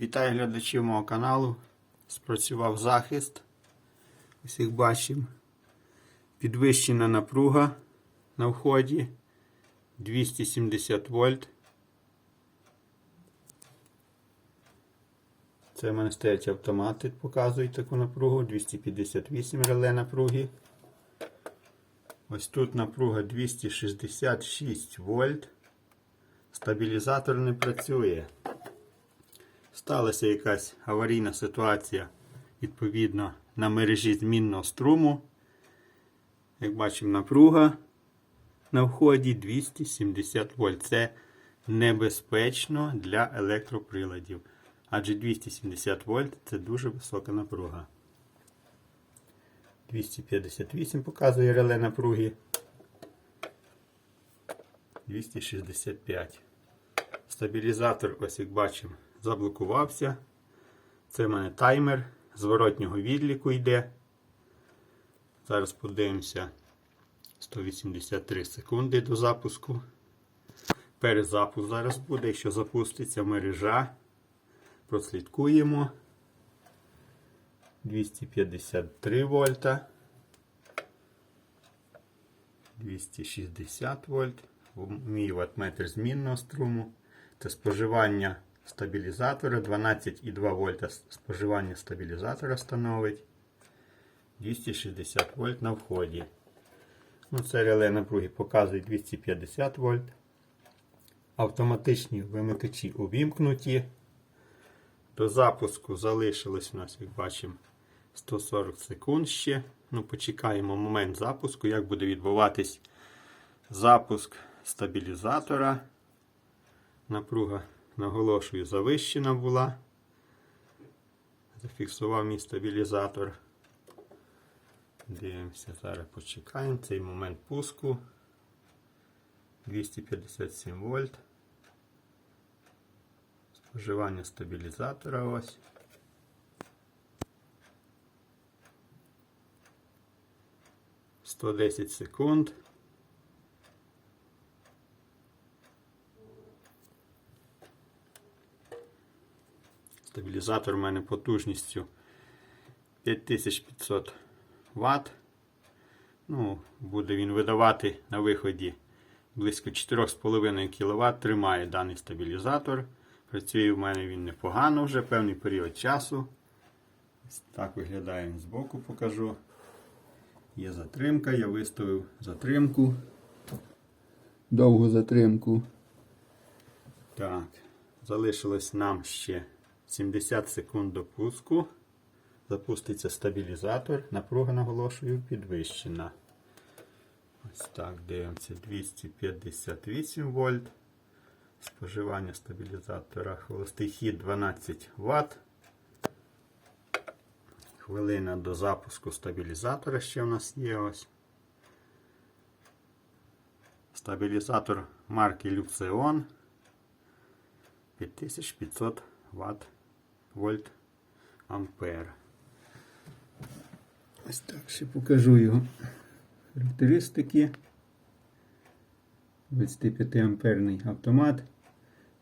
Вітаю глядачів мого каналу. Спрацював захист. Усіх бачимо. Підвищена напруга на вході 270 вольт. Це в мене стоять автомати, показують таку напругу. 258 реле напруги. Ось тут напруга 266 вольт. Стабілізатор не працює. Сталася якась аварійна ситуація відповідно на мережі змінного струму. Як бачимо, напруга на вході 270 вольт. Це небезпечно для електроприладів. Адже 270 вольт це дуже висока напруга. 258 показує реле напруги. 265. Стабілізатор, ось як бачимо, заблокувався. Це в мене таймер зворотнього відліку йде. Зараз подивимося 183 секунди до запуску. Перезапуск зараз буде, якщо запуститься мережа. Прослідкуємо. 253 вольта. 260 вольт. Мій ваттметр змінного струму. Це споживання стабілізатора. 12,2 вольта споживання стабілізатора становить. 260 вольт на вході. Ну, Це реле напруги показує 250 вольт. Автоматичні вимикачі увімкнуті. До запуску залишилось у нас, як бачимо, 140 секунд ще. Ну, Почекаємо момент запуску, як буде відбуватись запуск стабілізатора. Напруга, наголошую, завищена була. Зафіксував мій стабілізатор. Дивимося, зараз почекаємо цей момент пуску. 257 вольт. Споживання стабілізатора ось. Сто десять секунд. Стабілізатор у мене потужністю 5500 Вт. Ну, буде він видавати на виході близько 4,5 кВт. Тримає даний стабілізатор. Працює в мене він непогано вже певний період часу. Так виглядає він збоку, покажу. Є затримка, я виставив затримку. Довгу затримку. Так, залишилось нам ще 70 секунд до пуску. Запуститься стабілізатор. Напруга, наголошую, підвищена. Ось так, дивимося 258 вольт. Споживання стабілізатора. Холостий хід 12 Вт. Хвилина до запуску стабілізатора ще в нас є ось. Стабілізатор марки Luxeon 5500 Вт вольт ампер. Ось так ще покажу його характеристики. 25 амперний автомат.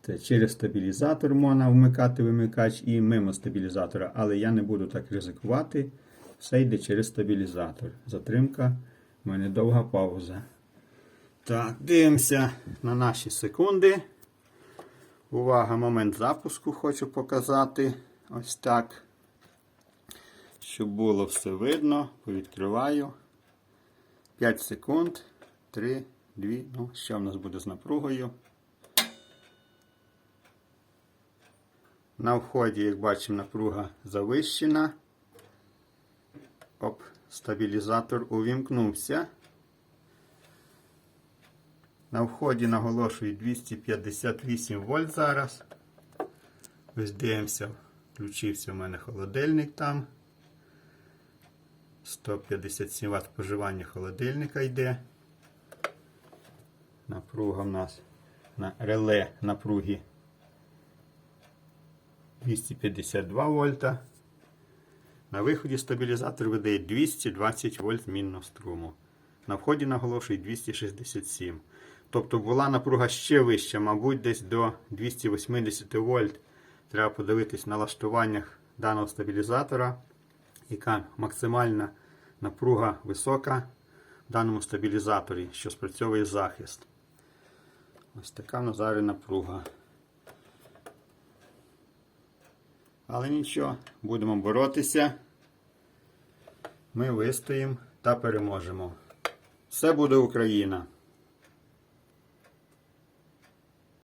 Це через стабілізатор можна вмикати вимикач і мимо стабілізатора, але я не буду так ризикувати. Все йде через стабілізатор. Затримка, в мене довга пауза. Так, дивимося на наші секунди. Увага, момент запуску хочу показати. Ось так. Щоб було все видно, повідкриваю. 5 секунд. 3, 2, ну, що в нас буде з напругою. На вході, як бачимо, напруга завищена. Оп, стабілізатор увімкнувся. На вході наголошую 258 вольт зараз. Ось дивимося, включився у мене холодильник там. 157 Вт споживання холодильника йде. Напруга в нас на реле напруги 252 вольта. На виході стабілізатор видає 220 вольт мінного струму. На вході наголошую 267. Тобто була напруга ще вища, мабуть, десь до 280 вольт. Треба подивитись на налаштуваннях даного стабілізатора, яка максимальна напруга висока в даному стабілізаторі, що спрацьовує захист. Ось така в нас зараз напруга. Але нічого, будемо боротися. Ми вистоїмо та переможемо. Все буде Україна!